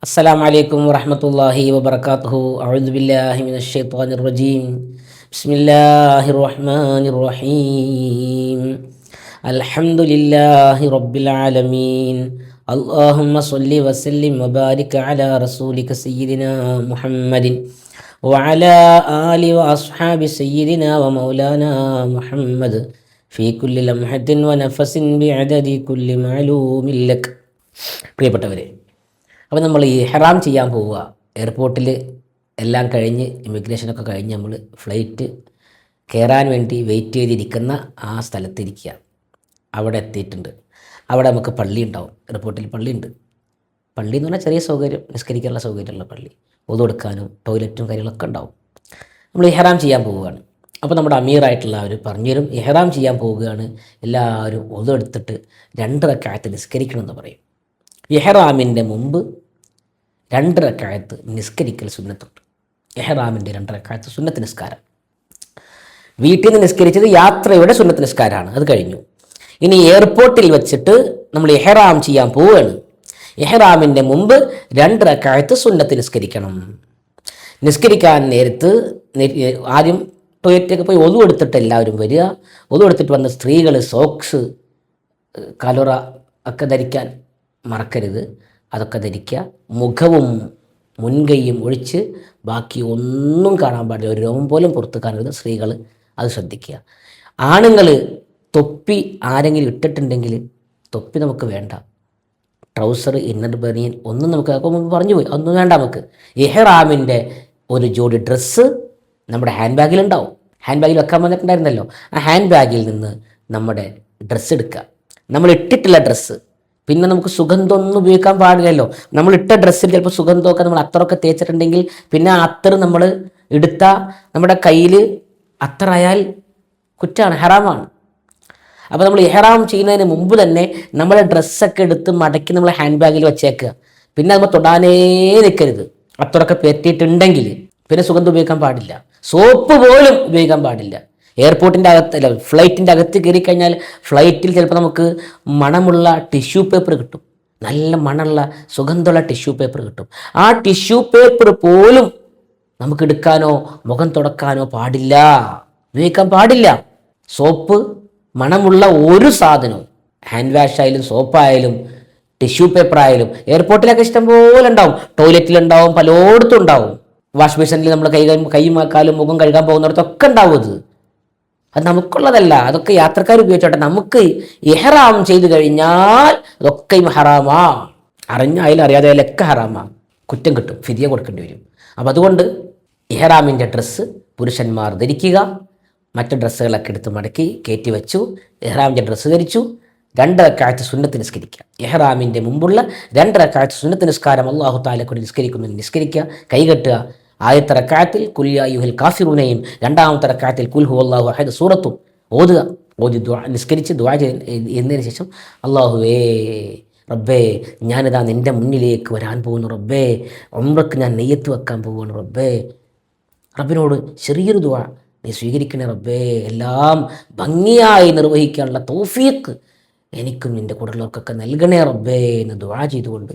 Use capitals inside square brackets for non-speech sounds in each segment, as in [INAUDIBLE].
السلام عليكم ورحمة الله وبركاته أعوذ بالله من الشيطان الرجيم بسم الله الرحمن الرحيم الحمد لله رب العالمين اللهم صل وسلم وبارك على رسولك سيدنا محمد وعلى آل وأصحاب سيدنا ومولانا محمد في كل لمحة ونفس بعدد كل معلوم لك പ്രിയപ്പെട്ടവരെ അപ്പോൾ നമ്മൾ ഈ ഹെറാം ചെയ്യാൻ പോവുക. എയർപോർട്ടിൽ എല്ലാം കഴിഞ്ഞ് ഇമിഗ്രേഷനൊക്കെ കഴിഞ്ഞ് നമ്മൾ ഫ്ലൈറ്റ് കയറാൻ വേണ്ടി വെയിറ്റ് ചെയ്തിരിക്കുന്ന ആ സ്ഥലത്തിരിക്കുക. അവിടെ എത്തിയിട്ടുണ്ട്. അവിടെ നമുക്ക് പള്ളി ഉണ്ടാവും. എയർപോർട്ടിൽ പള്ളിയുണ്ട് പള്ളി എന്ന് പറഞ്ഞാൽ ചെറിയ സൗകര്യം നിസ്കരിക്കാനുള്ള സൗകര്യമുള്ള പള്ളി. ഒതു കൊടുക്കാനും ടോയ്ലറ്റും കാര്യങ്ങളൊക്കെ ഉണ്ടാവും. നമ്മൾ ഇഹ്റാം ചെയ്യാൻ പോവുകയാണ്. അപ്പോൾ നമ്മുടെ അമീറായിട്ടുള്ള അവർ പറഞ്ഞുതരും ഇഹ്റാം ചെയ്യാൻ പോവുകയാണ്. എല്ലാവരും ഒതു എടുത്തിട്ട് രണ്ട് റക്കായത്ത് നിസ്കരിക്കണം എന്ന് പറയും. ഇഹ്റാമിന്റെ മുമ്പ് രണ്ട് റക്കായത്ത് നിസ്കരിക്കൽ സുന്നത്തുണ്ട്. എഹ്റാമിന്റെ രണ്ട് റക്കായത്ത് സുന്നത്ത് നിസ്കാരം. വീട്ടിൽ നിന്ന് നിസ്കരിച്ചത് യാത്രയുടെ സുന്നത്ത് നിസ്കാരമാണ്. അത് കഴിഞ്ഞു. ഇനി എയർപോർട്ടിൽ വെച്ചിട്ട് നമ്മൾ ഇഹ്റാം ചെയ്യാൻ പോവുകയാണ്. എഹ്റാമിന്റെ മുമ്പ് രണ്ട് റക്കായത്ത് സുന്നത്ത് നിസ്കരിക്കണം. നിസ്കരിക്കാൻ നേരത്ത് ആദ്യം ടോയ്ലറ്റൊക്കെ പോയി ഒതു എടുത്തിട്ട് എല്ലാവരും വരിക. ഒതു എടുത്തിട്ട് വന്ന സ്ത്രീകൾ സോക്സ് കലുറ ഒക്കെ ധരിക്കാൻ മറക്കരുത്. അതൊക്കെ ധരിക്കുക. മുഖവും മുൻകൈയും ഒഴിച്ച് ബാക്കി ഒന്നും കാണാൻ പാടില്ല. ഒരു രോമം പോലും പുറത്ത് കാണരുത്. സ്ത്രീകൾ അത് ശ്രദ്ധിക്കുക. ആണുങ്ങൾ തൊപ്പി ആരെങ്കിലും ഇട്ടിട്ടുണ്ടെങ്കിൽ തൊപ്പി നമുക്ക് വേണ്ട. ട്രൗസർ ഇന്നർ ബനിയൻ ഒന്നും നമുക്ക് പറഞ്ഞു പോയി. ഒന്നും വേണ്ട നമുക്ക്. എഹ്റാമിന്റെ ഒരു ജോഡി ഡ്രസ്സ് നമ്മുടെ ഹാൻഡ് ബാഗിലുണ്ടാവും ഹാൻഡ് ബാഗിൽ വെക്കാൻ വന്നിട്ടുണ്ടായിരുന്നല്ലോ. ആ ഹാൻഡ് ബാഗിൽ നിന്ന് നമ്മുടെ ഡ്രസ്സ് എടുക്കുക. നമ്മൾ ഇട്ടിട്ടുള്ള ഡ്രസ്സ് പിന്നെ നമുക്ക് സുഗന്ധമൊന്നും ഉപയോഗിക്കാൻ പാടില്ലല്ലോ. നമ്മൾ ഇട്ട ഡ്രസ്സിൽ ചിലപ്പോൾ സുഗന്ധമൊക്കെ നമ്മൾ അത്തറൊക്കെ തേച്ചിട്ടുണ്ടെങ്കിൽ പിന്നെ ആ അത്തർ നമ്മൾ എടുത്ത നമ്മുടെ കയ്യിൽ അത്തറായാൽ കുറ്റാണ് ഹെറാമാണ്. അപ്പോൾ നമ്മൾ ഇഹ്റാം ചെയ്യുന്നതിന് മുമ്പ് തന്നെ നമ്മളെ ഡ്രസ്സൊക്കെ എടുത്ത് മടക്കി നമ്മൾ ഹാൻഡ് ബാഗിൽ വെച്ചേക്കുക. പിന്നെ നമ്മൾ തൊടാനേ നിൽക്കരുത്. അത്രയൊക്കെ പറ്റിയിട്ടുണ്ടെങ്കിൽ പിന്നെ സുഗന്ധം ഉപയോഗിക്കാൻ പാടില്ല. സോപ്പ് പോലും ഉപയോഗിക്കാൻ പാടില്ല. എയർപോർട്ടിന്റെ അകത്ത് അല്ല ഫ്ലൈറ്റിന്റെ അകത്ത് കയറി കഴിഞ്ഞാൽ ഫ്ലൈറ്റിൽ ചിലപ്പോൾ നമുക്ക് മണമുള്ള ടിഷ്യൂ പേപ്പർ കിട്ടും. നല്ല മണമുള്ള സുഗന്ധമുള്ള ടിഷ്യൂ പേപ്പർ കിട്ടും. ആ ടിഷ്യൂ പേപ്പർ പോലും നമുക്ക് എടുക്കാനോ മുഖം തുടക്കാനോ പാടില്ല. ഉപയോഗിക്കാൻ പാടില്ല. സോപ്പ് മണമുള്ള ഒരു സാധനവും ഹാൻഡ് വാഷ് ആയാലും സോപ്പായാലും ടിഷ്യൂ പേപ്പർ ആയാലും എയർപോർട്ടിലൊക്കെ ഇഷ്ടം പോലെ ഉണ്ടാവും. ടോയ്ലറ്റിലുണ്ടാവും പലയിടത്തും ഉണ്ടാവും. വാഷ് ബേസിനിൽ നമ്മൾ കൈ കൈ മുഖം കഴുകാൻ പോകുന്നിടത്തൊക്കെ ഉണ്ടാവും അത്. അത് നമുക്കുള്ളതല്ല അതൊക്കെ യാത്രക്കാർ ഉപയോഗിച്ചോട്ടെ. നമുക്ക് ഇഹ്റാം ചെയ്തു കഴിഞ്ഞാൽ അതൊക്കെ ഹറാമാ. അറിഞ്ഞായാലും അറിയാതെ ലക്ക ഹറാമാ. കുറ്റം കിട്ടും ഫിതിയ കൊടുക്കേണ്ടി വരും. അപ്പം അതുകൊണ്ട് ഇഹ്റാമിന്റെ ഡ്രസ്സ് പുരുഷന്മാർ ധരിക്കുക മറ്റു ഡ്രസ്സുകളൊക്കെ എടുത്ത് മടക്കി കയറ്റി വെച്ചു ഇഹ്റാമിന്റെ ഡ്രസ്സ് ധരിച്ചു രണ്ട് റക്കായത്ത് സുന്നത്ത് നിസ്കരിക്കുക. ഇഹ്റാമിന്റെ മുമ്പുള്ള രണ്ട് റക്കായത്ത് സുന്നത്ത് നിസ്കാരം അള്ളാഹു താലക്കൊണ്ട് നിസ്കരിക്കുന്നതിന് നിസ്കരിക്കുന്നു നിസ്കരിക്കുക കൈകെട്ടുക ആദ്യത്തെ റക്കായത്തിൽ കുല്യായുഹിൽ കാഫിറുനെയും രണ്ടാമത്തെ റക്കായത്തിൽ കുൽഹു അള്ളാഹു അഹദ് സൂറത്തും ഓതുക. ഓതി ദ്വാ നിസ്കരിച്ച് ദ്വാ എന്നതിന് ശേഷം അള്ളാഹുവേ റബ്ബേ ഞാനിതാ നിന്റെ മുന്നിലേക്ക് വരാൻ പോകുന്നു റബ്ബേ. ഒമ്രക്ക് ഞാൻ നെയ്യത്ത് വെക്കാൻ പോവുകയാണ് റബ്ബേ. റബ്ബിനോട് ചെറിയൊരു ദ്വാ നീ സ്വീകരിക്കണേ റബ്ബേ. എല്ലാം ഭംഗിയായി നിർവഹിക്കാനുള്ള തൗഫീക്ക് എനിക്കും നിന്റെ കൂടെയുള്ളവർക്കൊക്കെ നൽകണേ റബ്ബേ എന്ന് ദുവാ ചെയ്തുകൊണ്ട്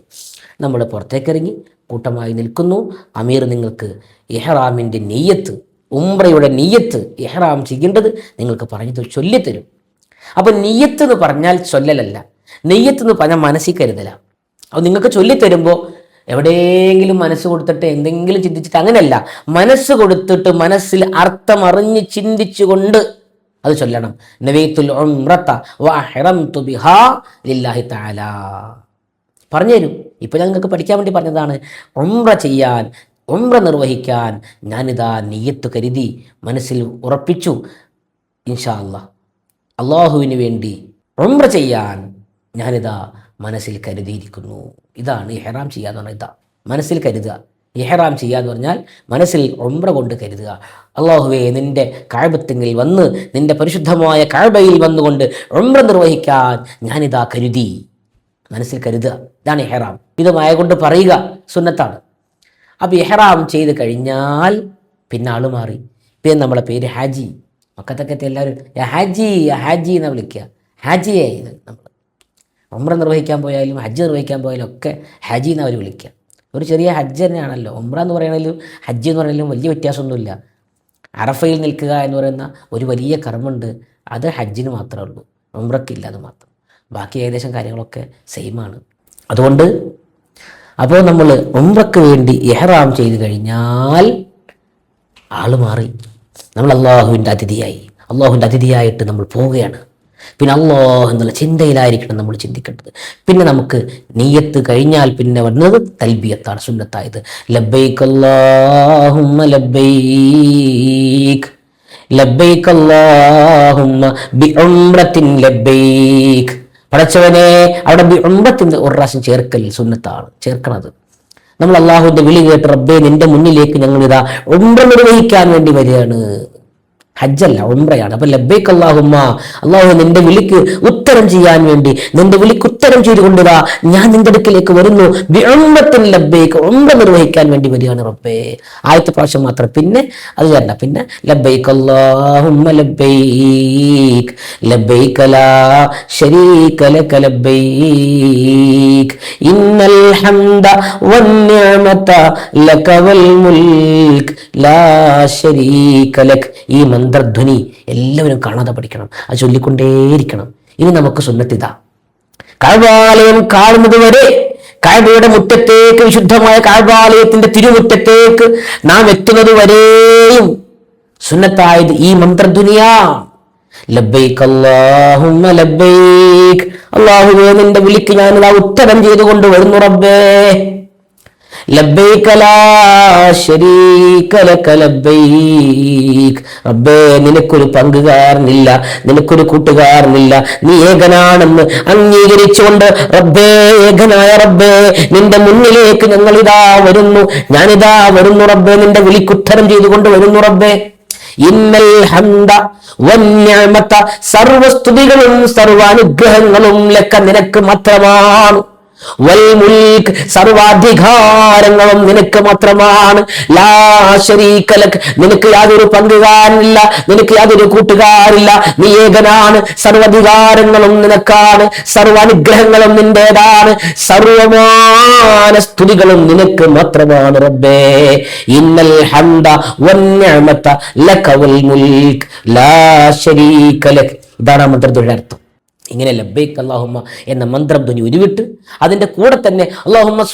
നമ്മൾ പുറത്തേക്കിറങ്ങി കൂട്ടമായി നിൽക്കുന്നു. അമീർ നിങ്ങൾക്ക് എഹ്റാമിന്റെ നെയ്യത്ത് ഉംറയുടെ നെയ്യത്ത് എഹ്റാം ചെയ്യേണ്ടത് നിങ്ങൾക്ക് പറഞ്ഞു ചൊല്ലിത്തരും. അപ്പം നെയ്യത്ത് എന്ന് പറഞ്ഞാൽ ചൊല്ലലല്ല. നെയ്യത്ത് എന്ന് പറഞ്ഞാൽ മനസ്സിൽ കരുതല. അപ്പം നിങ്ങൾക്ക് ചൊല്ലിത്തരുമ്പോൾ എവിടെയെങ്കിലും മനസ്സ് കൊടുത്തിട്ട് എന്തെങ്കിലും ചിന്തിച്ചിട്ട് അങ്ങനെയല്ല. മനസ്സ് കൊടുത്തിട്ട് മനസ്സിൽ അർത്ഥം അറിഞ്ഞ് ചിന്തിച്ചുകൊണ്ട് അത് ചൊല്ലണം. നവീത്തുൽ ലില്ലാഹി തആല. പറഞ്ഞുതരും. ഇപ്പോൾ ഞാൻ നിങ്ങൾക്ക് പഠിക്കാൻ വേണ്ടി പറഞ്ഞതാണ്. ഉംറ ചെയ്യാൻ ഉംറ നിർവഹിക്കാൻ ഞാനിതാ നെയ്യത്ത് കരുതി മനസ്സിൽ ഉറപ്പിച്ചു. ഇൻഷാ അല്ലാ അള്ളാഹുവിന് വേണ്ടി ഉംറ ചെയ്യാൻ ഞാനിതാ മനസ്സിൽ കരുതിയിരിക്കുന്നു. ഇതാണ് ഹെറാം ചെയ്യാന്ന് പറഞ്ഞാൽ ഇതാ. മനസ്സിൽ കരുതുക. ഇഹ്റാം ചെയ്യുക ചെയ്യാന്ന് പറഞ്ഞാൽ മനസ്സിൽ ഉംറ കൊണ്ട് കരുതുക. അള്ളാഹുവേ നിന്റെ കാഴ്ബത്തെങ്കിൽ വന്ന് നിന്റെ പരിശുദ്ധമായ കാഴ്ബയിൽ വന്നുകൊണ്ട് ഉംറ നിർവഹിക്കാൻ ഞാനിതാ കരുതി. മനസ്സിൽ കരുതുക. ഇതാണ് ഇഹ്റാം. ഇത് മായ കൊണ്ട് പറയുക സുന്നത്താണ്. അപ്പോൾ ഇഹ്റാം ചെയ്ത് കഴിഞ്ഞാൽ പിന്നെ ആൾ മാറി. പിന്നെ നമ്മളെ പേര് ഹാജി. മക്കത്തൊക്കെ എല്ലാവരും "യാ ഹാജി ഹാജി എന്ന് വിളിക്കുക. ഹാജിയായി നമ്മൾ ഉമ്ര നിർവഹിക്കാൻ പോയാലും ഹജ്ജ് നിർവഹിക്കാൻ പോയാലും ഒക്കെ ഹാജി എന്ന് അവർ വിളിക്കുക. ഒരു ചെറിയ ഹജ്ജ് തന്നെയാണല്ലോ. ഉംറ എന്ന് പറയുന്നതിലും ഹജ്ജ് എന്ന് പറയുന്നതിലും വലിയ വ്യത്യാസമൊന്നുമില്ല. അറഫയിൽ നിൽക്കുക എന്ന് പറയുന്ന ഒരു വലിയ കർമ്മമുണ്ട്. അത് ഹജ്ജിന് മാത്രമേ ഉള്ളൂ. ഉംറക്കില്ല അത് മാത്രം. ബാക്കി ഏകദേശം കാര്യങ്ങളൊക്കെ സെയിമാണ് അതുകൊണ്ട് അപ്പോൾ നമ്മൾ ഉംറക്ക് വേണ്ടി എഹ്റാം ചെയ്ത് കഴിഞ്ഞാൽ ആൾ മാറി. നമ്മൾ അള്ളാഹുവിന്റെ അതിഥിയായി. അള്ളാഹുവിന്റെ അതിഥിയായിട്ട് നമ്മൾ പോവുകയാണ്. പിന്നെ അല്ലോ എന്നുള്ള ചിന്തയിലായിരിക്കണം നമ്മൾ ചിന്തിക്കേണ്ടത്. പിന്നെ നമുക്ക് നീയത്ത് കഴിഞ്ഞാൽ പിന്നെ വരുന്നത് തൽബിയത്താണ് സുന്നത്തായത്. ലബൈക്ക് അല്ലാഹുമ്മ ലബൈക്ക് ലബൈക്ക് അല്ലാഹുമ്മ ബി ഉംറത്തിൻ ലബൈക്ക് പടച്ചവനെ അവിടെ ബി ഒരു പ്രാവശ്യം ചേർക്കൽ സുന്നത്താണ് ചേർക്കണത്. നമ്മൾ അള്ളാഹുവിന്റെ വിളി കേട്ട് റബ്ബേ നിന്റെ മുന്നിലേക്ക് ഞങ്ങൾ ഇതാ ഉംറ നിർവഹിക്കാൻ വേണ്ടി വരികയാണ്. ഹജ്ജല്ല ഉംറയാണ്. അപ്പൊ ലബേക്ക് അള്ളാഹുമ്മ അള്ളാഹു നിന്റെ വിളിക്ക് ഉത്തരം ചെയ്യാൻ വേണ്ടി നിന്റെ വിളിക്ക് ഉത്തരം ചെയ്തുകൊണ്ടിതാ ഞാൻ നിന്റെ അടുക്കിലേക്ക് വരുന്നു. വിളംബത്തിന് ലബേക്ക് ഉംറ നിർവഹിക്കാൻ വേണ്ടി വരികയാണ് റബ്ബേ. ആദ്യത്തെ പ്രാവശ്യം മാത്രം. പിന്നെ അത് തന്നെ പിന്നെ ലബൈക്ക് അള്ളാഹുമ്മ ലബൈക്ക് ലബൈക്ക് ലാ ശരീക ലക ഇന്നൽ ഹംദ വന്നിഅമത ലക വൽ ലാ ശരീക ലക്. ഈ മന്ത്രധ്വനി എല്ലാവരും കാണാതെ പഠിക്കണം. അത് ചൊല്ലിക്കൊണ്ടേയിരിക്കണം. ഇനി നമുക്ക് സുന്നത്തിതാ. കഴവാലയം കാണുന്നത് വരെ കഴവയുടെ മുറ്റത്തേക്ക് വിശുദ്ധമായ കാഴ്വാലയത്തിന്റെ തിരുമുറ്റത്തേക്ക് നാം എത്തുന്നത് വരെയും സുന്നത്തായത് ഈ മന്ത്രധ്വനിയാ. അള്ളാഹുവേ നിന്റെ വിളിക്ക് ഞാനിതാ ഉത്തരം ചെയ്തുകൊണ്ട് വരുന്നു റബ്ബേ ലബൈക ലാ ശരീക ലക ലബൈക് റബ്ബേ നിനക്കൊരു പങ്കുകാരനില്ല നിനക്കൊരു കൂട്ടുകാരനില്ല നീ ഏകനാണെന്ന് അംഗീകരിച്ചുകൊണ്ട് റബ്ബേ ഏകനായ റബ്ബേ നിന്റെ മുന്നിലേക്ക് ഞങ്ങൾ ഇതാ വരുന്നു. ഞാനിതാ വരുന്നു റബ്ബേ നിന്റെ വിളിക്കുത്തരം ചെയ്തുകൊണ്ട് വരുന്നു റബ്ബേ. ഇന്നൽ ഹംദ സർവസ്തുതികളും സർവാനുഗ്രഹങ്ങളും ലക്ക നിനക്ക് മാത്രമാണ്. വൽ സർവാധികാരങ്ങളും നിനക്ക് മാത്രമാണ്. ലാ നിനക്ക് യാതൊരു പങ്കുകാരില്ല നിനക്ക് യാതൊരു കൂട്ടുകാരില്ല. നീ ഏകനാണ്. സർവധികാരങ്ങളും നിനക്കാണ്. സർവാനുഗ്രഹങ്ങളും നിന്റേതാണ്. സർവമാന സ്തുതികളും നിനക്ക് മാത്രമാണ് റബ്ബേ. ഇന്നൽ ഹംദ വന്നിഅമത ലക വൽ മുൽക്ക് ലാ ഇതാണ് ആ അർത്ഥം. ഇങ്ങനെ ലബ്ബൈക്ക് അള്ളാഹുമ്മ എന്ന മന്ത്രം ധ്വനി ഉരുവിട്ട് അതിന്റെ കൂടെ തന്നെ അള്ളാഹുമ്മ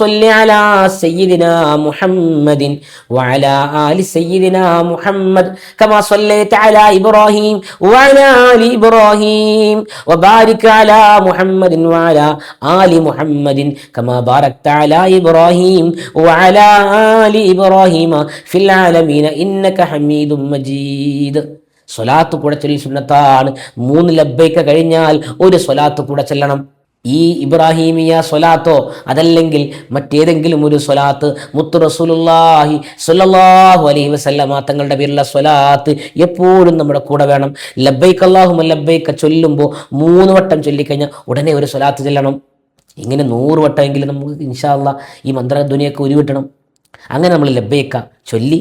സയ്യിദിന മുഹമ്മദിൻ വഅലാ ആലി സയ്യിദിന മുഹമ്മദ് കമാ സ്വല്ലൈത അലാ ഇബ്രാഹിം വഅലാ ആലി ഇബ്രാഹിം വബാരിക് അലാ മുഹമ്മദിൻ വഅലാ ആലി മുഹമ്മദിൻ കമാ ബാരക്ത അലാ ഇബ്രാഹിം വഅലാ ആലി ഇബ്രാഹിമ ഫിൽ ആലമീന ഇന്നക ഹമീദും മജീദ് സ്വലാത്ത് കൂടെ ചൊല്ലി സുന്നത്താണ്. മൂന്ന് ലബ്ബൈക്ക കഴിഞ്ഞാൽ ഒരു സ്വലാത്ത് കൂടെ ചെല്ലണം. ഈ ഇബ്രാഹീമിയ സ്വലാത്തോ അതല്ലെങ്കിൽ മറ്റേതെങ്കിലും ഒരു സ്വലാത്ത് മുത്തു റസൂലുള്ളാഹി സ്വല്ലല്ലാഹു അലൈഹി വസല്ലമ തങ്ങളുടെ പേരിലുള്ള സ്വലാത്ത് എപ്പോഴും നമ്മുടെ കൂടെ വേണം. ലബ്ബൈക്ക് അല്ലാഹുമ്മ ലബ്ബൈക്ക ചൊല്ലുമ്പോൾ മൂന്ന് വട്ടം ചൊല്ലിക്കഴിഞ്ഞാൽ ഉടനെ ഒരു സ്വലാത്ത് ചെല്ലണം. ഇങ്ങനെ നൂറ് വട്ടമെങ്കിലും നമുക്ക് ഇൻഷാല്ല ഈ മന്ത്രധ്വനിയൊക്കെ ഉരുവിട്ടണം. അങ്ങനെ നമ്മൾ ലബ്ബൈക്ക ചൊല്ലി.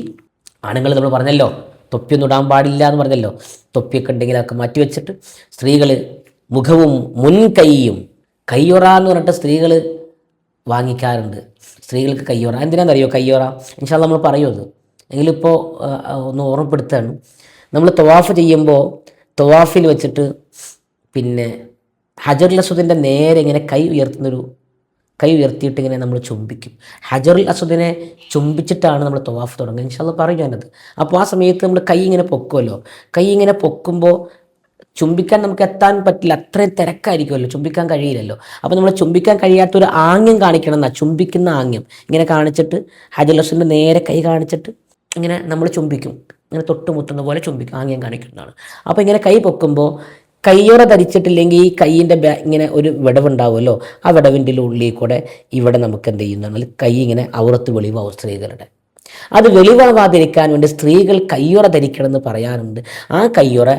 ആണുങ്ങൾ നമ്മൾ പറഞ്ഞല്ലോ. തൊപ്പിയൊന്നും ഇടാൻ പാടില്ല എന്ന് പറഞ്ഞല്ലോ. തൊപ്പിയൊക്കെ ഉണ്ടെങ്കിൽ അതൊക്കെ മാറ്റി വെച്ചിട്ട് സ്ത്രീകൾ മുഖവും മുൻകൈയും കയ്യൊറ എന്ന് പറഞ്ഞിട്ട് സ്ത്രീകൾ വാങ്ങിക്കാറുണ്ട്. സ്ത്രീകൾക്ക് കയ്യൊറ. എന്തിനാണെന്നറിയോ കയ്യൊറ? എന്നുവെച്ചാൽ നമ്മൾ പറയൂ അത്. എങ്കിലിപ്പോൾ ഒന്ന് ഓർമ്മപ്പെടുത്തുകയാണ് നമ്മൾ തവാഫ് ചെയ്യുമ്പോൾ തവാഫിൽ വെച്ചിട്ട് പിന്നെ ഹജർ അസുദിന്റെ നേരെ ഇങ്ങനെ കൈ ഉയർത്തുന്നൊരു കൈ ഉയർത്തിയിട്ട് ഇങ്ങനെ നമ്മൾ ചുംബിക്കും. ഹജറുൽ അസുദിനെ ചുംബിച്ചിട്ടാണ് നമ്മൾ തവാഫ് തുടങ്ങുക. ഇൻഷാല്ല പറയും ഞാനത്. അപ്പോൾ ആ സമയത്ത് നമ്മൾ കൈ ഇങ്ങനെ പൊക്കുമല്ലോ കൈ ഇങ്ങനെ പൊക്കുമ്പോൾ ചുംബിക്കാൻ നമുക്ക് എത്താൻ പറ്റില്ല. അത്രയും തിരക്കായിരിക്കുമല്ലോ ചുംബിക്കാൻ കഴിയില്ലല്ലോ. അപ്പോൾ നമ്മൾ ചുംബിക്കാൻ കഴിയാത്തൊരു ആംഗ്യം കാണിക്കണം എന്നാ. ചുംബിക്കുന്ന ആംഗ്യം. ഇങ്ങനെ കാണിച്ചിട്ട് ഹജറുൽ അസുദിന്റെ നേരെ കൈ കാണിച്ചിട്ട് ഇങ്ങനെ നമ്മൾ ചുംബിക്കും. ഇങ്ങനെ തൊട്ടുമുട്ടുന്ന പോലെ ചുംബിക്കും. ആംഗ്യം കാണിക്കുന്നതാണ് അപ്പോൾ ഇങ്ങനെ കൈ പൊക്കുമ്പോൾ കയ്യുറ ധരിച്ചിട്ടില്ലെങ്കിൽ ഈ കൈയിന്റെ ബാ ഇങ്ങനെ ഒരു വിടവുണ്ടാവുമല്ലോ. ആ വിടവിന്റെ ഉള്ളിൽ കൂടെ ഇവിടെ നമുക്ക് എന്ത് ചെയ്യുന്നതാണ് കൈ ഇങ്ങനെ ഔറത്ത് വെളിവാവും സ്ത്രീകളുടെ. അത് വെളിവാവാതിരിക്കാൻ വേണ്ടി സ്ത്രീകൾ കയ്യുറ ധരിക്കണം എന്ന് പറയാറുണ്ട്. ആ കയ്യുറ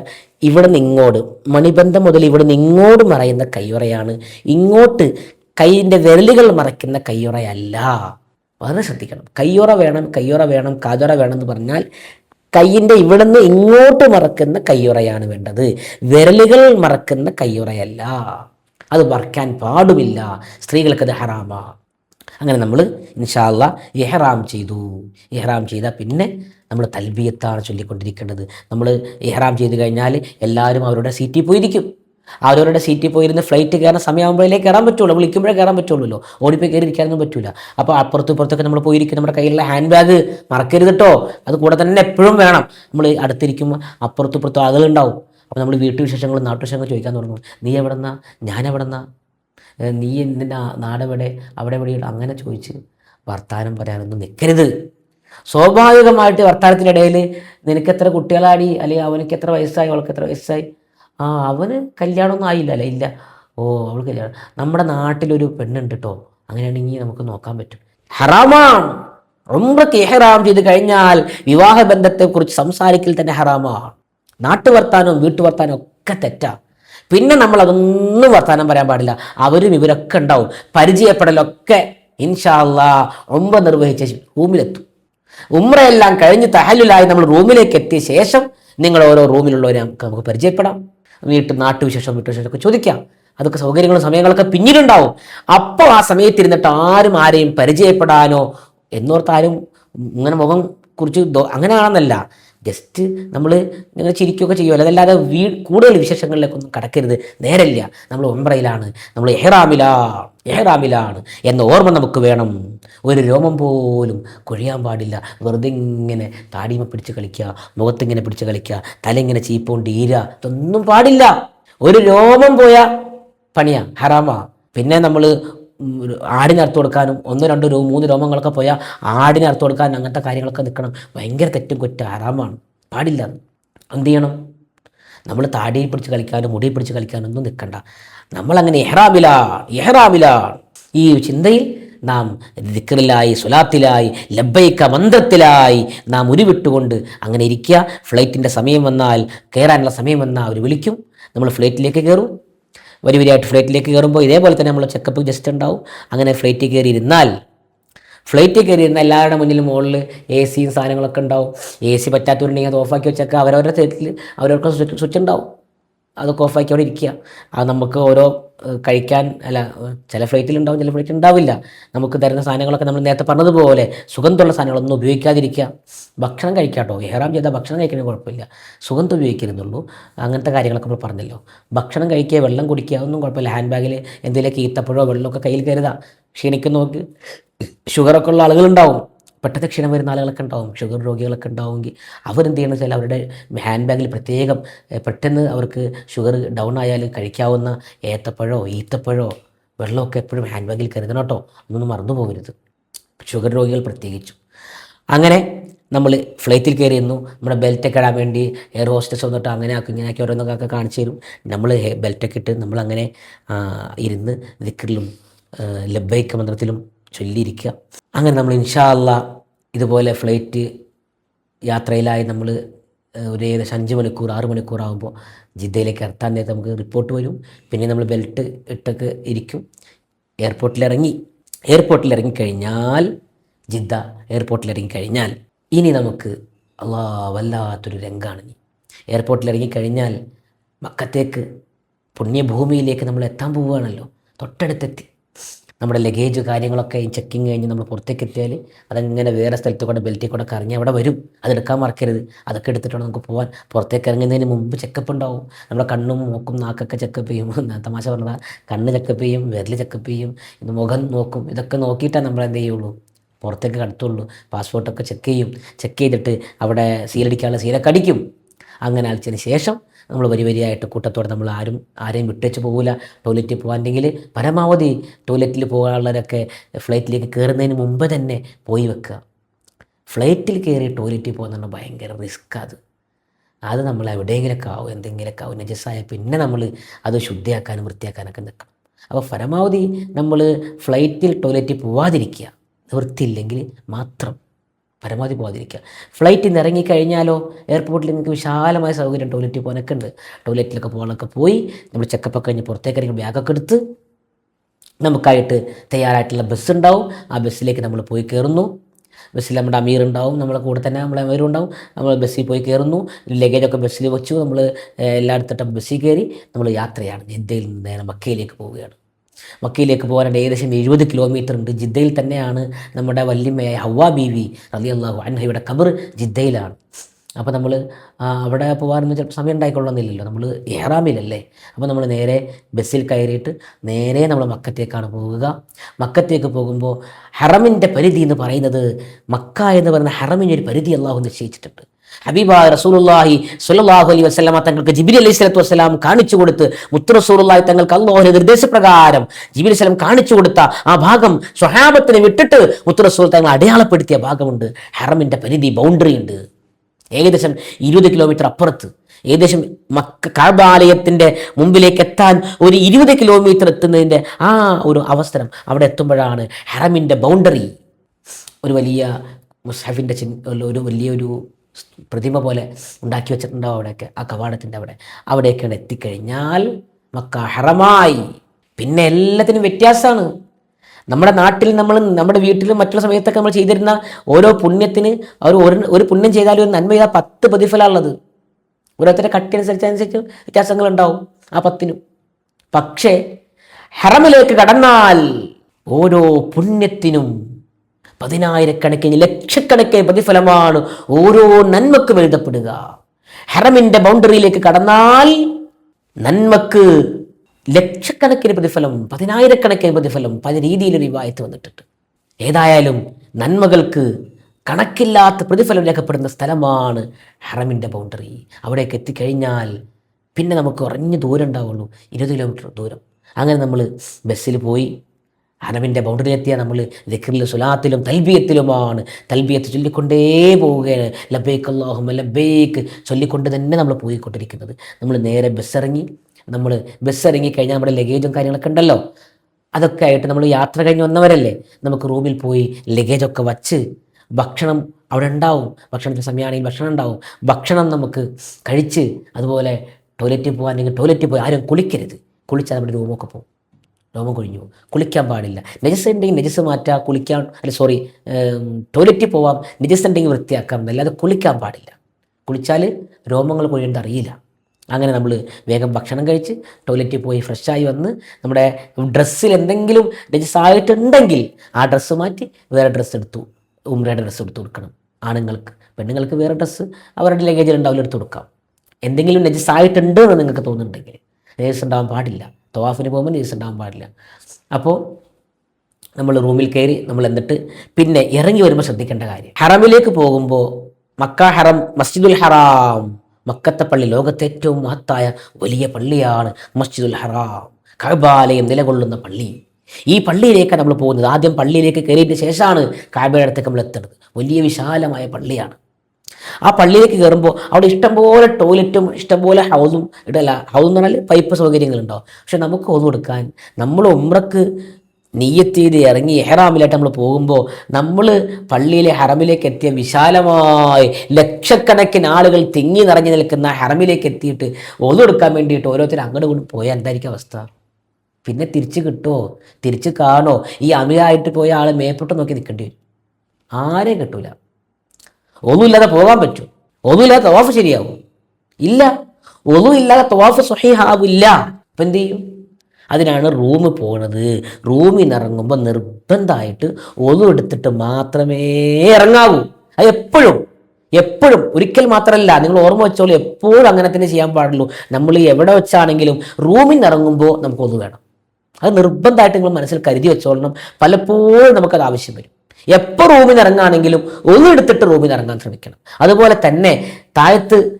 ഇവിടെ നിന്ന് ഇങ്ങോട്ട് മണിബന്ധം മുതൽ ഇവിടെ നിന്ന് ഇങ്ങോട്ട് മറയുന്ന കയ്യുറയാണ്. ഇങ്ങോട്ട് കൈയിന്റെ വിരലുകൾ മറയ്ക്കുന്ന കയ്യുറയല്ല. വളരെ ശ്രദ്ധിക്കണം. കയ്യുറ വേണം കയ്യുറ വേണം കാതുറ വേണം എന്ന് പറഞ്ഞാൽ കയ്യിന്റെ ഇവിടുന്ന് ഇങ്ങോട്ട് മറക്കുന്ന കയ്യുറയാണ് വേണ്ടത്. വിരലുകൾ മറക്കുന്ന കയ്യുറയല്ല. അത് മറക്കാൻ പാടുമില്ല. സ്ത്രീകൾക്കത് ഹറാമാ. അങ്ങനെ നമ്മൾ ഇൻഷാല്ല ഇഹ്റാം ചെയ്തു. ഇഹ്റാം ചെയ്താൽ പിന്നെ നമ്മൾ തൽബിയത്താണ് ചൊല്ലിക്കൊണ്ടിരിക്കേണ്ടത്. നമ്മൾ ഇഹ്റാം ചെയ്ത് കഴിഞ്ഞാൽ എല്ലാവരും അവരുടെ സീറ്റിൽ പോയിരിക്കും. അവരവരുടെ സീറ്റിൽ പോയിരുന്ന് ഫ്ലൈറ്റ് കയറുന്ന സമയമാകുമ്പോഴേ കയറാൻ പറ്റുള്ളൂ. വിളിക്കുമ്പോഴേ കയറാൻ പറ്റുള്ളൂ ഓടിപ്പോയി കയറി ഇരിക്കാനൊന്നും പറ്റില്ല അപ്പോൾ അപ്പുറത്തും ഇപ്പുറത്തൊക്കെ നമ്മൾ പോയിരിക്കും. നമ്മുടെ കയ്യിലുള്ള ഹാൻഡ് ബാഗ് മറക്കരുത് കേട്ടോ അത് കൂടെ തന്നെ എപ്പോഴും വേണം. നമ്മൾ അടുത്തിരിക്കുമ്പോൾ അപ്പുറത്തും ഇപ്പുറത്തും ആളുകളുണ്ടാവും. അപ്പോൾ നമ്മൾ വീട്ടു വീട്ടുവിശേഷങ്ങളും നാട്ടുവിശേഷങ്ങൾ ചോദിക്കാൻ തുടങ്ങും. നീ എവിടെന്നാ? ഞാൻ എവിടെന്നാ? നീ എന്തിനാ? നാടെവിടെ? അവിടെ എവിടെയുണ്ട് അങ്ങനെ ചോദിച്ച് വർത്താനം പറയാനൊന്നും നിൽക്കരുത് സ്വാഭാവികമായിട്ട് വർത്താനത്തിനിടയിൽ നിനക്ക് എത്ര കുട്ടികളാടി? അല്ലെങ്കിൽ അവനക്ക് എത്ര വയസ്സായി? അവൾക്ക് എത്ര വയസ്സായി? ആ അവന് കല്യാണമൊന്നും ആയില്ല അല്ലേ? ഇല്ല. ഓ അവൾ കല്യാണം. നമ്മുടെ നാട്ടിലൊരു പെണ്ണുണ്ട് കേട്ടോ അങ്ങനെയാണെങ്കിൽ നമുക്ക് നോക്കാൻ പറ്റും. ഹറാമാണ്. ഉംറക്ക് കേഹറാം ചെയ്ത് കഴിഞ്ഞാൽ വിവാഹ ബന്ധത്തെക്കുറിച്ച് സംസാരിക്കൽ തന്നെ ഹറാമാണ്. നാട്ടുവർത്താനവും വീട്ടുവർത്താനവും ഒക്കെ തെറ്റാ. പിന്നെ നമ്മൾ അതൊന്നും വർത്താനം പറയാൻ പാടില്ല. അവരും ഇവരൊക്കെ ഉണ്ടാവും. പരിചയപ്പെടലൊക്കെ ഇൻഷാല്ല ഉംറ നിർവഹിച്ച റൂമിലെത്തും. ഉംറയെല്ലാം കഴിഞ്ഞ് തഹലിലായി നമ്മൾ റൂമിലേക്ക് എത്തിയ ശേഷം നിങ്ങൾ ഓരോ റൂമിലുള്ളവരെ നമുക്ക് നമുക്ക് പരിചയപ്പെടാം. വീട്ടു നാട്ടുവിശേഷം വീട്ടുവിശേഷം ഒക്കെ ചോദിക്കാം. അതൊക്കെ സൗകര്യങ്ങളും സമയങ്ങളൊക്കെ പിന്നീടുണ്ടാവും. അപ്പോൾ ആ സമയത്ത് ഇരുന്നിട്ട് ആരും ആരെയും പരിചയപ്പെടാനോ എന്നോർത്ത് ആരും ഇങ്ങനെ മുഖം കുറിച്ച് അങ്ങനെയാണെന്നല്ല. ജസ്റ്റ് നമ്മൾ ഇങ്ങനെ ചിരിക്കുകയൊക്കെ ചെയ്യുമല്ലോ. അതല്ലാതെ വീ കൂടുതൽ വിശേഷങ്ങളിലേക്കൊന്നും കടക്കരുത്. നേരല്ല. നമ്മൾ ഒമ്പ്രയിലാണ് നമ്മൾ എഹ്റാമിലാണ് എഹ്റാമിലാണ് എന്ന ഓർമ്മ നമുക്ക് വേണം. ഒരു രോമം പോലും കൊഴിയാൻ പാടില്ല. വെറുതെ ഇങ്ങനെ താടിമ പിടിച്ച് കളിക്കുക മുഖത്തിങ്ങനെ പിടിച്ച് കളിക്കുക തല ഇങ്ങനെ ചീപ്പോണ്ട് ഈര ഇതൊന്നും പാടില്ല. ഒരു രോമം പോയ പണിയാ ഹറാമാ. പിന്നെ നമ്മൾ ആടിന് അർത്ഥം കൊടുക്കാനും ഒന്ന് രണ്ട് രൂപ മൂന്ന് രോമങ്ങളൊക്കെ പോയാൽ ആടിന് അർത്ഥം കൊടുക്കാനും അങ്ങനത്തെ കാര്യങ്ങളൊക്കെ നിൽക്കണം ഭയങ്കര തെറ്റും കുറ്റം ആറാമാണ് പാടില്ല. എന്ത് ചെയ്യണം? നമ്മൾ താടിയിൽ പിടിച്ച് കളിക്കാനും മുടിയിൽ പിടിച്ച് കളിക്കാനും ഒന്നും നിൽക്കണ്ട നമ്മളങ്ങനെ എഹ്റാമില എഹ്റാമില. ഈ ചിന്തയിൽ നാം ദിക്കറിലായി സുലാത്തിലായി ലബ്ബൈക്ക മന്ത്രത്തിലായി നാം ഉരുവിട്ടുകൊണ്ട് അങ്ങനെ ഇരിക്കുക. ഫ്ലൈറ്റിന്റെ സമയം വന്നാൽ കയറാനുള്ള സമയം വന്നാൽ അവർ വിളിക്കും. നമ്മൾ ഫ്ലൈറ്റിലേക്ക് കയറും. വരി വരിയായിട്ട് ഫ്ലൈറ്റിലേക്ക് കയറുമ്പോൾ ഇതേപോലെ തന്നെ നമ്മൾ ചെക്കപ്പ് ജസ്റ്റ് ഉണ്ടാവും. അങ്ങനെ ഫ്ലൈറ്റിൽ കയറി ഇരുന്നാൽ ഫ്ലൈറ്റിൽ കയറി ഇരുന്ന എല്ലാവരുടെ മുന്നിൽ മുകളിൽ എ സിയും സാധനങ്ങളൊക്കെ ഉണ്ടാവും. എ സി പറ്റാത്തവരുണ്ടെങ്കിൽ അത് ഓഫാക്കി വെച്ചേക്കുക അവരവരുടെ സെറ്റിൽ അവരവർക്ക് സ്വിച്ച് സ്വിച്ച് ഉണ്ടാവും. അതൊക്കെ ഓഫാക്കി അവിടെ ഇരിക്കുക. അത് നമുക്ക് ഓരോ കഴിക്കാൻ അല്ല ചില ഫ്ലൈറ്റിൽ ഉണ്ടാവും ചില ഫ്ലൈറ്റിൽ ഉണ്ടാവില്ല. നമുക്ക് തരുന്ന സാധനങ്ങളൊക്കെ നമ്മൾ നേരത്തെ പറഞ്ഞതുപോലെ സുഗന്ധമുള്ള സാധനങ്ങളൊന്നും ഉപയോഗിക്കാതിരിക്കുക. ഭക്ഷണം കഴിക്കാട്ടോ ഏറാം ചെയ്താൽ ഭക്ഷണം കഴിക്കണേ കുഴപ്പമില്ല. സുഗന്ധം ഉപയോഗിക്കരുന്നുള്ളൂ അങ്ങനത്തെ കാര്യങ്ങളൊക്കെ നമ്മൾ പറഞ്ഞല്ലോ. ഭക്ഷണം കഴിക്കുക വെള്ളം കുടിക്കുക അതൊന്നും കുഴപ്പമില്ല. ഹാൻഡ് ബാഗിൽ എന്തെങ്കിലുമൊക്കെ ഈത്തപ്പഴോ വെള്ളമൊക്കെ കയ്യിൽ കരുതാം. ക്ഷീണിക്കുന്നവർക്ക് ഷുഗറൊക്കെ ഉള്ള ആളുകളുണ്ടാവും. പെട്ടെന്ന് ക്ഷീണം വരുന്ന ആളുകളൊക്കെ ഉണ്ടാവും. ഷുഗർ രോഗികളൊക്കെ ഉണ്ടാവുമെങ്കിൽ അവരെന്ത് ചെയ്യണമെന്ന് വെച്ചാൽ അവരുടെ ഹാൻഡ് ബാഗിൽ പ്രത്യേകം പെട്ടെന്ന് അവർക്ക് ഷുഗർ ഡൗൺ ആയാൽ കഴിക്കാവുന്ന ഏത്തപ്പഴോ ഈത്തപ്പഴോ വെള്ളമൊക്കെ എപ്പോഴും ഹാൻഡ് ബാഗിൽ കരുതണം കേട്ടോ. ഒന്നും മറന്നു പോകരുത്. ഷുഗർ രോഗികൾ പ്രത്യേകിച്ചും. അങ്ങനെ നമ്മൾ ഫ്ലൈറ്റിൽ കയറിയിരുന്നു. നമ്മുടെ ബെൽറ്റൊക്കെ ഇടാൻ വേണ്ടി എയർ ഹോസ്റ്റസ് വന്നിട്ട് അങ്ങനെ ആക്കി ഇങ്ങനെ ആക്കി ഓരോന്നൊക്കെ കാണിച്ചു തരും. നമ്മൾ ബെൽറ്റൊക്കെ ഇട്ട് നമ്മളങ്ങനെ ഇരുന്ന് ദിക്കറിലും ലബൈക്ക മന്ത്രത്തിലും ചൊല്ലിയിരിക്കുക. അങ്ങനെ നമ്മൾ ഇൻഷാ അല്ല ഇതുപോലെ ഫ്ലൈറ്റ് യാത്രയിലായി നമ്മൾ ഒരു ഏകദേശം അഞ്ച് മണിക്കൂർ ആറ് മണിക്കൂർ ആകുമ്പോൾ ജിദ്ദയിലേക്ക് എത്താൻ നേരത്തെ നമുക്ക് റിപ്പോർട്ട് വരും. പിന്നെ നമ്മൾ ബെൽറ്റ് ഇട്ടൊക്കെ ഇരിക്കും. എയർപോർട്ടിൽ ഇറങ്ങി എയർപോർട്ടിൽ ഇറങ്ങിക്കഴിഞ്ഞാൽ ജിദ്ദ എയർപോർട്ടിൽ ഇറങ്ങിക്കഴിഞ്ഞാൽ ഇനി നമുക്ക് അള്ളാ വല്ലാത്തൊരു രംഗമാണ് ഇനി. എയർപോർട്ടിൽ ഇറങ്ങിക്കഴിഞ്ഞാൽ മക്കത്തേക്ക് പുണ്യഭൂമിയിലേക്ക് നമ്മൾ എത്താൻ പോവുകയാണല്ലോ. തൊട്ടടുത്തെത്തി. നമ്മുടെ ലഗേജ് കാര്യങ്ങളൊക്കെ ചെക്കിങ് കഴിഞ്ഞ് നമ്മൾ പുറത്തേക്ക് എത്തിയാൽ അതങ്ങനെ വേറെ സ്ഥലത്ത് കൂടെ ബെൽറ്റിൽ കൂടെ കറങ്ങി അവിടെ വരും. അതെടുക്കാൻ മറക്കരുത്. അതൊക്കെ എടുത്തിട്ടാണ് നമുക്ക് പോകാൻ പുറത്തേക്ക് ഇറങ്ങുന്നതിന് മുമ്പ് ചെക്കപ്പ് ഉണ്ടാവും. നമ്മുടെ കണ്ണും മൂക്കും നാക്കൊക്കെ ചെക്കപ്പ് ചെയ്യും. [LAUGHS] തമാശ പറഞ്ഞാൽ കണ്ണ് ചെക്കപ്പ് ചെയ്യും വിരൽ ചെക്കപ്പ് ചെയ്യും മുഖം നോക്കും. ഇതൊക്കെ നോക്കിയിട്ടാണ് നമ്മൾ എന്ത് ചെയ്യുള്ളൂ? പുറത്തേക്ക് കടത്തുള്ളൂ. പാസ്പോർട്ടൊക്കെ ചെക്ക് ചെയ്യും. ചെക്ക് ചെയ്തിട്ട് അവിടെ സീലടിക്കാനുള്ള സീലൊക്കെ അടിക്കും. അങ്ങനെ അടിച്ചതിന് ശേഷം നമ്മൾ വരി വരിയായിട്ട് കൂട്ടത്തോടെ നമ്മൾ ആരും ആരെയും വിട്ടേച്ച് പോകില്ല ടോയ്ലറ്റിൽ പോകാണ്ടെങ്കിൽ പരമാവധി ടോയ്ലറ്റിൽ പോകാനുള്ളവരൊക്കെ ഫ്ലൈറ്റിലേക്ക് കയറുന്നതിന് മുമ്പ് തന്നെ പോയി വെക്കുക. ഫ്ലൈറ്റിൽ കയറി ടോയ്ലറ്റിൽ പോകുന്ന ഭയങ്കര റിസ്ക് അത്. അത് നമ്മൾ എവിടെയെങ്കിലൊക്കെ ആവും എന്തെങ്കിലുമൊക്കെ ആവും നജസ്സായ പിന്നെ നമ്മൾ അത് ശുദ്ധിയാക്കാനും വൃത്തിയാക്കാനൊക്കെ നിൽക്കണം അപ്പോൾ പരമാവധി നമ്മൾ ഫ്ലൈറ്റിൽ ടോയ്ലറ്റിൽ പോവാതിരിക്കുക. വൃത്തിയില്ലെങ്കിൽ മാത്രം. പരമാവധി പോകാതിരിക്കുക ഫ്ലൈറ്റിൽ നിന്ന് ഇറങ്ങിക്കഴിഞ്ഞാലോ എയർപോർട്ടിൽ നിങ്ങൾക്ക് വിശാലമായ സൗകര്യം ടോയ്ലറ്റിൽ പോകാനൊക്കെ ഉണ്ട്. ടോയ്ലറ്റിലൊക്കെ പോകാനൊക്കെ പോയി നമ്മൾ ചെക്കപ്പൊക്കെ കഴിഞ്ഞ് പുറത്തേക്ക് ഇറങ്ങി ബാഗൊക്കെ എടുത്ത് നമുക്കായിട്ട് തയ്യാറായിട്ടുള്ള ബസ് ഉണ്ടാവും. ആ ബസ്സിലേക്ക് നമ്മൾ പോയി കയറുന്നു. ബസ്സിൽ നമ്മുടെ അമീർ ഉണ്ടാവും നമ്മളെ കൂടെ തന്നെ നമ്മളെ അമീർ ഉണ്ടാവും. നമ്മൾ ബസ്സിൽ പോയി കയറുന്നു. ലഗേജൊക്കെ ബസ്സിൽ വെച്ചു. നമ്മൾ എല്ലായിടത്തും ബസ്സിൽ കയറി നമ്മൾ യാത്രയാണ്. ജിദ്ദയിൽ നിന്ന് നേരെ മക്കയിലേക്ക് പോവുകയാണ്. മക്കയിലേക്ക് പോകാനായിട്ട് ഏകദേശം എഴുപത് കിലോമീറ്റർ ഉണ്ട്. ജിദ്ദയിൽ തന്നെയാണ് നമ്മുടെ വല്യമ്മയായ ഹവ്വ ബീവി അലി അള്ളാഹു അൻഹയുടെ കബർ ജിദ്ദയിലാണ്. അപ്പോൾ നമ്മൾ അവിടെ പോകാനൊന്നും ചിലപ്പോൾ സമയം ഉണ്ടായിക്കൊള്ളുന്നില്ലല്ലോ നമ്മൾ ഏറാമിലല്ലേ അപ്പോൾ നമ്മൾ നേരെ ബസ്സിൽ കയറിയിട്ട് നേരെ നമ്മൾ മക്കത്തേക്കാണ് പോവുക. മക്കത്തേക്ക് പോകുമ്പോൾ ഹറമിന്റെ പരിധി എന്ന് പറയുന്നത് മക്ക എന്ന് പറയുന്ന ഹറമിന്റെ ഒരു പരിധി അള്ളാഹു നിശ്ചയിച്ചിട്ടുണ്ട്. ഹബീബ റസൂലുള്ളാഹി സ്വല്ലല്ലാഹു അലൈഹി വസല്ലമ തങ്ങൾക്ക് ജിബിലി അലൈഹി സ്വലത്തു വസ്സലാം കാണിച്ചു കൊടുത്ത് മുത്ത് റസൂലുള്ളാഹി തങ്ങൾക്ക് അള്ളാഹുവിന്റെ നിർദ്ദേശപ്രകാരം ജിബിലി സ്വലം കാണിച്ചു കൊടുത്ത ആ ഭാഗം സ്വഹാബത്തിനെ വിട്ടിട്ട് മുത്ത് റസൂൽ തങ്ങൾ അടയാളപ്പെടുത്തിയ ഭാഗമുണ്ട്. ഹറമിന്റെ പരിധി ബൗണ്ടറി ഉണ്ട്. ഏകദേശം ഇരുപത് കിലോമീറ്റർ അപ്പുറത്ത്. ഏകദേശം മക്ക കാബാലയത്തിന്റെ മുമ്പിലേക്ക് എത്താൻ ഒരു ഇരുപത് കിലോമീറ്റർ എത്തുന്നതിന്റെ ആ ഒരു അവസരം അവിടെ എത്തുമ്പോഴാണ് ഹറമിന്റെ ബൗണ്ടറി ഒരു വലിയ മുസ്ഹഫിന്റെ ഒരു വലിയൊരു പ്രതിമ പോലെ ഉണ്ടാക്കി വെച്ചിട്ടുണ്ടാവും അവിടെയൊക്കെ ആ കവാടത്തിന്റെ അവിടെ. അവിടെയൊക്കെയാണ് എത്തിക്കഴിഞ്ഞാൽ മക്ക ഹറമായി. പിന്നെ എല്ലാത്തിനും വ്യത്യാസമാണ്. നമ്മുടെ നാട്ടിൽ നമ്മൾ നമ്മുടെ വീട്ടിലും മറ്റുള്ള സമയത്തൊക്കെ നമ്മൾ ചെയ്തിരുന്ന ഓരോ പുണ്യത്തിന് അവർ ഒരു- ഒരു പുണ്യം ചെയ്താലും ഒരു നന്മ ചെയ്താൽ പത്ത് പ്രതിഫലമുള്ളത് ഓരോരുത്തരുടെ കട്ടി അനുസരിച്ച് ഉണ്ടാവും ആ പത്തിനും. പക്ഷേ ഹറമിലേക്ക് കടന്നാൽ ഓരോ പുണ്യത്തിനും പതിനായിരക്കണക്കിന് ലക്ഷക്കണക്കിന് പ്രതിഫലമാണ് ഓരോ നന്മക്കും എഴുതപ്പെടുക. ഹറമിന്റെ ബൗണ്ടറിയിലേക്ക് കടന്നാൽ നന്മക്ക് ലക്ഷക്കണക്കിന് പ്രതിഫലം പതിനായിരക്കണക്കിന് പ്രതിഫലം പല രീതിയിൽ റിവായത്ത് വന്നിട്ടുണ്ട്. ഏതായാലും നന്മകൾക്ക് കണക്കില്ലാത്ത പ്രതിഫലം രേഖപ്പെടുന്ന സ്ഥലമാണ് ഹറമിന്റെ ബൗണ്ടറി. അവിടേക്ക് എത്തിക്കഴിഞ്ഞാൽ പിന്നെ നമുക്ക് കുറഞ്ഞ് ദൂരം ഉണ്ടാവുള്ളൂ ഇരുപത് കിലോമീറ്റർ ദൂരം. അങ്ങനെ നമ്മൾ ബസ്സിൽ പോയി ഹറമിന്റെ ബൗണ്ടറി എത്തിയാൽ നമ്മൾ ദിക്റിലും സുലാത്തിലും തൽബിയത്തിലുമാണ്. തൽബിയത്ത് ചൊല്ലിക്കൊണ്ടേ പോവുകയാണ്. ലബേക്ക് അള്ളാഹുമ ലബേക്ക് ചൊല്ലിക്കൊണ്ട് തന്നെ നമ്മൾ പോയിക്കൊണ്ടിരിക്കുന്നത്. നമ്മൾ നേരെ ബസ്സിറങ്ങി നമ്മൾ ബസ് ഇറങ്ങി കഴിഞ്ഞാൽ നമ്മുടെ ലഗേജും കാര്യങ്ങളൊക്കെ ഉണ്ടല്ലോ. അതൊക്കെ ആയിട്ട് നമ്മൾ യാത്ര കഴിഞ്ഞ് വന്നവരല്ലേ? നമുക്ക് റൂമിൽ പോയി ലഗേജൊക്കെ വച്ച് ഭക്ഷണം അവിടെ ഉണ്ടാവും. ഭക്ഷണത്തിന് സമയമാണെങ്കിൽ ഭക്ഷണം ഉണ്ടാവും. ഭക്ഷണം നമുക്ക് കഴിച്ച് അതുപോലെ ടോയ്ലറ്റിൽ പോകാൻ അല്ലെങ്കിൽ ടോയ്ലറ്റിൽ പോയി ആരും കുളിക്കരുത്. കുളിച്ചാൽ നമ്മുടെ റൂമൊക്കെ പോകും. രോമം കൊഴിഞ്ഞു കുളിക്കാൻ പാടില്ല. നജസ് ഉണ്ടെങ്കിൽ നജസ് മാറ്റാം കുളിക്കാൻ അല്ല സോറി ടോയ്ലറ്റിൽ പോവാം നജസ് ഉണ്ടെങ്കിൽ വൃത്തിയാക്കാം അല്ലാതെ കുളിക്കാൻ പാടില്ല. കുളിച്ചാൽ രോമങ്ങൾ കൊഴിയേണ്ടത് അറിയില്ല. അങ്ങനെ നമ്മൾ വേഗം ഭക്ഷണം കഴിച്ച് ടോയ്ലറ്റിൽ പോയി ഫ്രഷായി വന്ന് നമ്മുടെ ഡ്രസ്സിൽ എന്തെങ്കിലും നജസ് ആയിട്ടുണ്ടെങ്കിൽ ആ ഡ്രസ്സ് മാറ്റി വേറെ ഡ്രസ്സ് എടുത്തു ഉമ്രയുടെ ഡ്രസ്സ് എടുത്തു കൊടുക്കണം. ആണുങ്ങൾക്ക് പെണ്ണുങ്ങൾക്ക് വേറെ ഡ്രസ്സ് അവരുടെ ലഗേജിൽ ഉണ്ടാവില്ല എടുത്തു കൊടുക്കാം. എന്തെങ്കിലും നജസ് ആയിട്ടുണ്ട് എന്ന് നിങ്ങൾക്ക് തോന്നുന്നുണ്ടെങ്കിൽ നജസ് ഉണ്ടാവാൻ പാടില്ല. തവാഫിന് പോകുമ്പോൾ നീസ് ഉണ്ടാകാൻ പാടില്ല. അപ്പോൾ നമ്മൾ റൂമിൽ കയറി നമ്മൾ എന്നിട്ട് പിന്നെ ഇറങ്ങി വരുമ്പോൾ ശ്രദ്ധിക്കേണ്ട കാര്യം. ഹറമിലേക്ക് പോകുമ്പോൾ മക്ക ഹറം മസ്ജിദുൽ ഹറാം. മക്കത്തെ പള്ളി ലോകത്തെ ഏറ്റവും മഹത്തായ വലിയ പള്ളിയാണ് മസ്ജിദുൽ ഹറാം. കഅബാലയം നിലകൊള്ളുന്ന പള്ളി. ഈ പള്ളിയിലേക്കാണ് നമ്മൾ പോകുന്നത്. ആദ്യം പള്ളിയിലേക്ക് കയറിയതിന് ശേഷമാണ് കാബയുടെ അടുത്തേക്ക് നമ്മൾ എത്തുന്നത് വലിയ വിശാലമായ പള്ളിയാണ്. ആ പള്ളിയിലേക്ക് കയറുമ്പോൾ അവിടെ ഇഷ്ടംപോലെ ടോയ്ലറ്റും ഇഷ്ടംപോലെ ഹൗസും ഇടല്ല ഹൗസ് എന്ന് പറഞ്ഞാൽ പൈപ്പ് സൗകര്യങ്ങളുണ്ടാവും. പക്ഷെ നമുക്ക് ഹൗസ് കൊടുക്കാൻ നമ്മൾ ഉമ്രക്ക് നീയത്തീത് ഇറങ്ങി എഹ്റാമിലായിട്ട് നമ്മൾ പോകുമ്പോൾ നമ്മൾ പള്ളിയിലെ ഹറമിലേക്ക് എത്തിയ വിശാലമായി ലക്ഷക്കണക്കിന് ആളുകൾ തിങ്ങി നിറഞ്ഞു നിൽക്കുന്ന ഹറമിലേക്ക് എത്തിയിട്ട് ഒതുകൊടുക്കാൻ വേണ്ടിയിട്ട് ഓരോരുത്തരും അങ്ങോട്ട് കൊണ്ട് പോയാൽ എന്തായിരിക്കും അവസ്ഥ? പിന്നെ തിരിച്ച് കിട്ടുമോ തിരിച്ച് കാണോ? ഈ അമിതായിട്ട് പോയ ആൾ മേപ്പോട്ട് നോക്കി നിൽക്കേണ്ടി വരും. ആരെയും കിട്ടൂല. ഒന്നുമില്ലാതെ പോകാൻ പറ്റും. ഒന്നുമില്ലാതെ തവാഫ് ശരിയാവും ഇല്ല. ഒന്നുമില്ലാതെ തവാഫ് സ്വഹീഹാവില്ല. അപ്പം എന്ത് ചെയ്യും? അതിനാണ് റൂം പോണത്. റൂമിൽ നിന്ന് ഇറങ്ങുമ്പോൾ നിർബന്ധമായിട്ട് ഒതു എടുത്തിട്ട് മാത്രമേ ഇറങ്ങാവൂ. അത് എപ്പോഴും എപ്പോഴും ഒരിക്കൽ മാത്രമല്ല നിങ്ങൾ ഓർമ്മ വെച്ചോളൂ എപ്പോഴും അങ്ങനെ തന്നെ ചെയ്യാൻ പാടുള്ളൂ. നമ്മൾ എവിടെ വെച്ചാണെങ്കിലും റൂമിൽ നിന്ന് ഇറങ്ങുമ്പോൾ നമുക്ക് ഒതു വേണം. അത് നിർബന്ധമായിട്ട് നിങ്ങൾ മനസ്സിൽ കരുതി വെച്ചോളണം. പലപ്പോഴും നമുക്കത് ആവശ്യം വരും. എപ്പോൾ റൂമിൽ ഇറങ്ങുകയാണെങ്കിലും ഒന്നും എടുത്തിട്ട് റൂമിൽ ഇറങ്ങാൻ ശ്രമിക്കണം. അതുപോലെ തന്നെ താഴത്ത്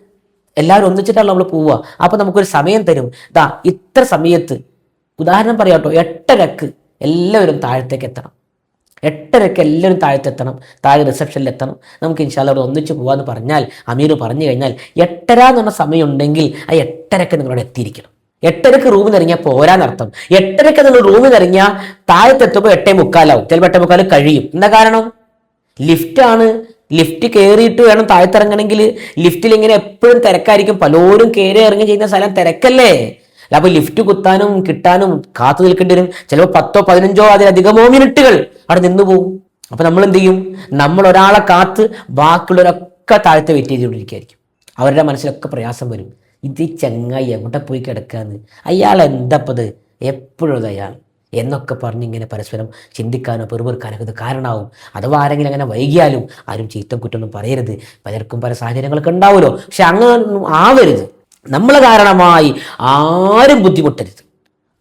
എല്ലാവരും ഒന്നിച്ചിട്ടാണ് നമ്മൾ പോവുക. അപ്പോൾ നമുക്കൊരു സമയം തരും. ദാ ഇത്ര സമയത്ത് ഉദാഹരണം പറയാട്ടോ എട്ടരക്ക് എല്ലാവരും താഴത്തേക്ക് എത്തണം. എട്ടരക്ക് എല്ലാവരും താഴത്തെത്തണം താഴെ റിസപ്ഷനിൽ എത്തണം. നമുക്ക് ഇൻഷാല്ല അവിടെ ഒന്നിച്ച് പോകാമെന്ന് പറഞ്ഞാൽ അമീർ പറഞ്ഞു കഴിഞ്ഞാൽ എട്ടര എന്ന് പറഞ്ഞ സമയം ഉണ്ടെങ്കിൽ ആ എട്ടരക്ക് നിങ്ങളവിടെ എത്തിയിരിക്കണം. എട്ടരക്ക് റൂമിൽ ഇറങ്ങിയാൽ പോരാനർത്ഥം എട്ടരക്ക് നിങ്ങൾ റൂമിൽ ഇറങ്ങിയാൽ താഴത്തെത്തുമ്പോൾ എട്ടേ മുക്കാലാവും. ചിലപ്പോൾ എട്ടേ മുക്കാൽ കഴിയും. എന്താ കാരണം? ലിഫ്റ്റാണ് ലിഫ്റ്റ് കയറിയിട്ട് വേണം താഴത്തിറങ്ങണമെങ്കിൽ ലിഫ്റ്റിൽ ഇങ്ങനെ എപ്പോഴും തിരക്കായിരിക്കും. പലരും കയറി ഇറങ്ങി ചെയ്യുന്ന സ്ഥലം തിരക്കല്ലേ? അപ്പോൾ അപ്പൊ ലിഫ്റ്റ് കുത്താനും കിട്ടാനും കാത്തു നിൽക്കേണ്ടി വരും. ചിലപ്പോൾ പത്തോ പതിനഞ്ചോ അതിലധികമോ മിനിറ്റുകൾ അവിടെ നിന്ന് പോകും അപ്പൊ നമ്മൾ എന്ത് ചെയ്യും? നമ്മൾ ഒരാളെ കാത്ത് ബാക്കിയുള്ളവരൊക്കെ താഴത്തെ വെയിറ്റ് ചെയ്തുകൊണ്ടിരിക്കുകയായിരിക്കും അവരുടെ മനസ്സിലൊക്കെ പ്രയാസം വരും. ഇത് ചങ്ങായി എവിടെ പോയി കിടക്കാന്ന്? അയാൾ എന്തപ്പത്? എപ്പോഴും അയാൾ. എന്നൊക്കെ പറഞ്ഞ് ഇങ്ങനെ പരസ്പരം ചിന്തിക്കാനോ പെറുപെറുക്കാനോ ഇത് കാരണമാവും. അഥവാ ആരെങ്കിലും അങ്ങനെ വൈകിയാലും ആരും ചീത്തം കുറ്റമൊന്നും പറയരുത്. പലർക്കും പല സാഹചര്യങ്ങളൊക്കെ ഉണ്ടാവുമല്ലോ. പക്ഷെ അങ്ങനൊന്നും ആവരുത്. നമ്മൾ കാരണമായി ആരും ബുദ്ധിമുട്ടരുത്.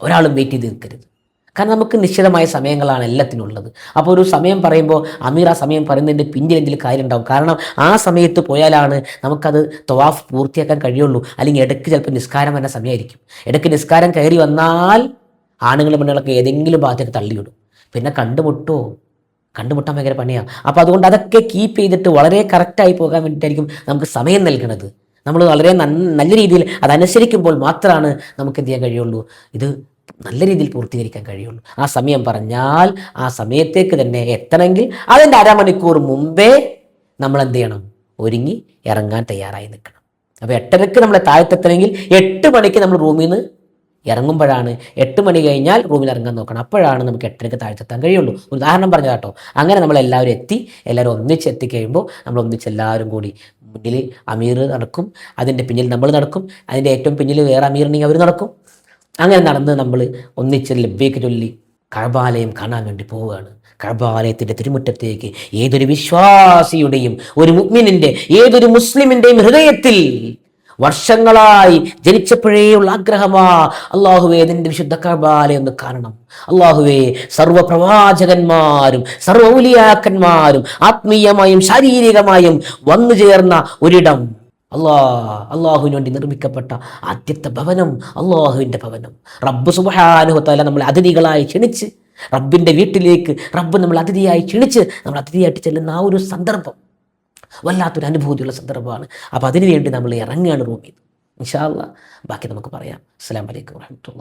ഒരാളും വെയിറ്റ് ചെയ്ത് നിൽക്കരുത്. കാരണം നമുക്ക് നിശ്ചിതമായ സമയങ്ങളാണ് എല്ലാത്തിനുള്ളത്. അപ്പോൾ ഒരു സമയം പറയുമ്പോൾ അമീർ ആ സമയം പറയുന്നതിന്റെ പിന്നിൽ എന്തെങ്കിലും കാര്യം ഉണ്ടാവും കാരണം ആ സമയത്ത് പോയാലാണ് നമുക്കത് തവാഫ് പൂർത്തിയാക്കാൻ കഴിയുള്ളൂ. അല്ലെങ്കിൽ ഇടയ്ക്ക് ചിലപ്പോൾ നിസ്കാരം വരുന്ന സമയമായിരിക്കും. ഇടയ്ക്ക് നിസ്കാരം കയറി വന്നാൽ ആണുങ്ങളും പെണ്ണുങ്ങളൊക്കെ ഏതെങ്കിലും ഭാഗത്തേക്ക് തള്ളിവിടും പിന്നെ കണ്ടുമുട്ടോ? കണ്ടുമുട്ടാൻ ഭയങ്കര പണിയാണ് അപ്പോൾ അതുകൊണ്ട് അതൊക്കെ കീപ്പ് ചെയ്തിട്ട് വളരെ കറക്റ്റായി പോകാൻ വേണ്ടിയിട്ടായിരിക്കും നമുക്ക് സമയം നൽകണത് നമ്മൾ വളരെ നല്ല രീതിയിൽ അതനുസരിക്കുമ്പോൾ മാത്രമാണ് നമുക്ക് എന്ത് ചെയ്യാൻ കഴിയുള്ളൂ? ഇത് നല്ല രീതിയിൽ പൂർത്തീകരിക്കാൻ കഴിയുള്ളൂ. ആ സമയം പറഞ്ഞാൽ ആ സമയത്തേക്ക് തന്നെ എത്തണമെങ്കിൽ അതിന്റെ അരമണിക്കൂർ മുമ്പേ നമ്മൾ എന്ത് ചെയ്യണം? ഒരുങ്ങി ഇറങ്ങാൻ തയ്യാറായി നിൽക്കണം. അപ്പോൾ എട്ടരക്ക് നമ്മളെ താഴത്തെത്തണമെങ്കിൽ എട്ട് മണിക്ക് നമ്മൾ റൂമിൽ നിന്ന് ഇറങ്ങുമ്പോഴാണ് എട്ട് മണി കഴിഞ്ഞാൽ റൂമിൽ ഇറങ്ങാൻ നോക്കണം. അപ്പോഴാണ് നമുക്ക് എട്ടരക്ക് താഴ്ത്തെത്താൻ കഴിയുള്ളൂ. ഉദാഹരണം പറഞ്ഞു കേട്ടോ. അങ്ങനെ നമ്മൾ എല്ലാവരും എത്തി. എല്ലാവരും ഒന്നിച്ച് എത്തിക്കഴിയുമ്പോൾ നമ്മൾ ഒന്നിച്ച് എല്ലാവരും കൂടി മുന്നിൽ അമീർ നടക്കും. അതിന്റെ പിന്നിൽ നമ്മൾ നടക്കും. അതിന്റെ ഏറ്റവും പിന്നിൽ വേറെ അമീറിനെങ്കിൽ അവർ നടക്കും. അങ്ങനെ നടന്ന് നമ്മൾ ഒന്നിച്ച് ലബ്ബേക്ക് ചൊല്ലി കഴബാലയം കാണാൻ വേണ്ടി പോവുകയാണ്. കഴബാലയത്തിന്റെ തിരുമുറ്റത്തേക്ക് ഏതൊരു വിശ്വാസിയുടെയും ഒരു മുഗ്മിനിന്റെ ഏതൊരു മുസ്ലിമിന്റെയും ഹൃദയത്തിൽ വർഷങ്ങളായി ജനിച്ചപ്പോഴേ ഉള്ള ആഗ്രഹമാ അള്ളാഹുവേ നിന്റെ വിശുദ്ധ കഴബാലയം ഒന്ന് കാണണം. അള്ളാഹുവേ സർവപ്രവാചകന്മാരും സർവ ഔലിയാക്കന്മാരും ആത്മീയമായും ശാരീരികമായും വന്നു ചേർന്ന ഒരിടം അള്ളാ അള്ളാഹുവിന് വേണ്ടി നിർമ്മിക്കപ്പെട്ട ആദ്യത്തെ ഭവനം അള്ളാഹുവിന്റെ ഭവനം. റബ്ബ് സുബഹാനുഹത്തല നമ്മളെ അതിഥികളായി ക്ഷണിച്ച് റബ്ബിന്റെ വീട്ടിലേക്ക് റബ്ബ് നമ്മൾ അതിഥിയായി ക്ഷണിച്ച് നമ്മൾ അതിഥിയായിട്ട് ചെല്ലുന്ന ആ ഒരു സന്ദർഭം വല്ലാത്തൊരു അനുഭൂതിയുള്ള സന്ദർഭമാണ്. അപ്പോൾ അതിനുവേണ്ടി നമ്മൾ ഇറങ്ങുകയാണ് റൂമിൽ. ഇൻഷാല്ല ബാക്കി നമുക്ക് പറയാം. അസ്സാം വലൈക്കും വാഹമത്തുള്ള